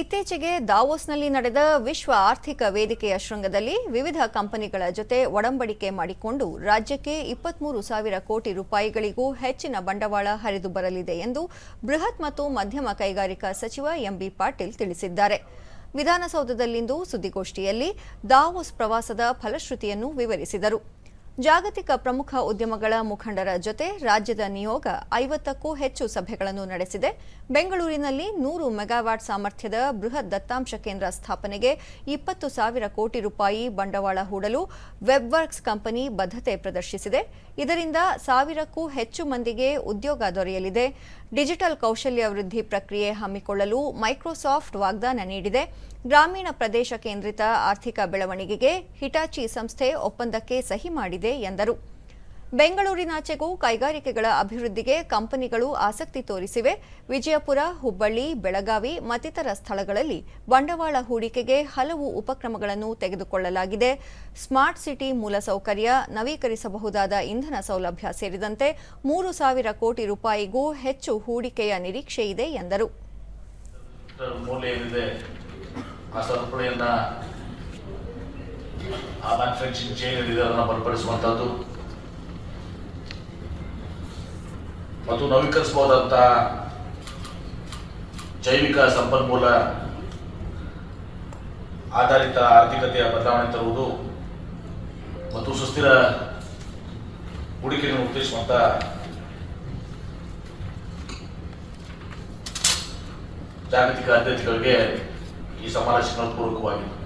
ಇತ್ತೀಚೆಗೆ ದಾವೋಸ್ನಲ್ಲಿ ನಡೆದ ವಿಶ್ವ ಆರ್ಥಿಕ ವೇದಿಕೆಯ ಶೃಂಗದಲ್ಲಿ ವಿವಿಧ ಕಂಪನಿಗಳ ಜೊತೆ ಒಡಂಬಡಿಕೆ ಮಾಡಿಕೊಂಡು ರಾಜ್ಯಕ್ಕೆ ಇಪ್ಪತ್ಮೂರು ಸಾವಿರ ಕೋಟಿ ರೂಪಾಯಿಗಳಿಗೂ ಹೆಚ್ಚಿನ ಬಂಡವಾಳ ಹರಿದು ಬರಲಿದೆ ಎಂದು ಬೃಹತ್ ಮತ್ತು ಮಧ್ಯಮ ಕೈಗಾರಿಕಾ ಸಚಿವ ಎಂಬಿ ಪಾಟೀಲ್ ತಿಳಿಸಿದ್ದಾರೆ. ವಿಧಾನಸೌಧದಲ್ಲಿಂದು ಸುದ್ದಿಗೋಷ್ಠಿಯಲ್ಲಿ ದಾವೋಸ್ ಪ್ರವಾಸದ ಫಲಶ್ರುತಿಯನ್ನು ವಿವರಿಸಿದರು. ಜಾಗತಿಕ ಪ್ರಮುಖ ಉದ್ಯಮಗಳ ಮುಖಂಡರ ಜೊತೆ ರಾಜ್ಯದ ನಿಯೋಗ ಐವತ್ತಕ್ಕೂ ಹೆಚ್ಚು ಸಭೆಗಳನ್ನು ನಡೆಸಿದೆ. ಬೆಂಗಳೂರಿನಲ್ಲಿ ನೂರು ಮೆಗಾವ್ಯಾಟ್ ಸಾಮರ್ಥ್ಯದ ಬೃಹತ್ ದತ್ತಾಂಶ ಕೇಂದ್ರ ಸ್ಥಾಪನೆಗೆ ಇಪ್ಪತ್ತು ಸಾವಿರ ಕೋಟಿ ರೂಪಾಯಿ ಬಂಡವಾಳ ಹೂಡಲು ವೆಬ್ವರ್ಕ್ಸ್ ಕಂಪನಿ ಬದ್ಧತೆ ಪ್ರದರ್ಶಿಸಿದೆ. ಇದರಿಂದ ಸಾವಿರಕ್ಕೂ ಹೆಚ್ಚು ಮಂದಿಗೆ ಉದ್ಯೋಗ ದೊರೆಯಲಿದೆ. ಡಿಜಿಟಲ್ ಕೌಶಲ್ಯ ವೃದ್ಧಿ ಪ್ರಕ್ರಿಯೆ ಹಮ್ಮಿಕೊಳ್ಳಲು ಮೈಕ್ರೋಸಾಫ್ಟ್ ವಾಗ್ದಾನ ನೀಡಿದೆ. ಗ್ರಾಮೀಣ ಪ್ರದೇಶ ಕೇಂದ್ರಿತ ಆರ್ಥಿಕ ಬೆಳವಣಿಗೆಗೆ ಹಿಟಾಚಿ ಸಂಸ್ಥೆ ಒಪ್ಪಂದಕ್ಕೆ ಸಹಿ ಮಾಡಿದೆ. ಎಂದರು. ಬೆಂಗಳೂರಿನಾಚೆಗೂ ಕೈಗಾರಿಕೆಗಳ ಅಭಿವೃದ್ಧಿಗೆ ಕಂಪನಿಗಳು ಆಸಕ್ತಿ ತೋರಿಸಿವೆ. ವಿಜಯಪುರ, ಹುಬ್ಬಳ್ಳಿ, ಬೆಳಗಾವಿ ಮತ್ತಿತರ ಸ್ಥಳಗಳಲ್ಲಿ ಬಂಡವಾಳ ಹೂಡಿಕೆಗೆ ಹಲವು ಉಪಕ್ರಮಗಳನ್ನು ತೆಗೆದುಕೊಳ್ಳಲಾಗಿದೆ. ಸ್ಮಾರ್ಟ್ ಸಿಟಿ ಮೂಲಸೌಕರ್ಯ ನವೀಕರಿಸಬಹುದಾದ ಇಂಧನ ಸೌಲಭ್ಯ ಸೇರಿದಂತೆ ಮೂರು ಸಾವಿರ ಕೋಟಿ ರೂಪಾಯಿಗೂ ಹೆಚ್ಚು ಹೂಡಿಕೆಯ ನಿರೀಕ್ಷೆ ಇದೆ ಎಂದರು ಅದನ್ನು ಬಲಪಡಿಸುವಂಥದ್ದು ಮತ್ತು ನವೀಕರಿಸಬಹುದಂತ ಜೈವಿಕ ಸಂಪನ್ಮೂಲ ಆಧಾರಿತ ಆರ್ಥಿಕತೆಯ ಬದಲಾವಣೆ ತರುವುದು ಮತ್ತು ಸುಸ್ಥಿರ ಹೂಡಿಕೆಯನ್ನು ಉತ್ತೇಜಿಸುವಂತ ಜಾಗತಿಕ ಆದ್ಯತೆಗಳಿಗೆ ಈ ಸಮಾವೇಶಗಳು ಪೂರಕವಾಗಿದೆ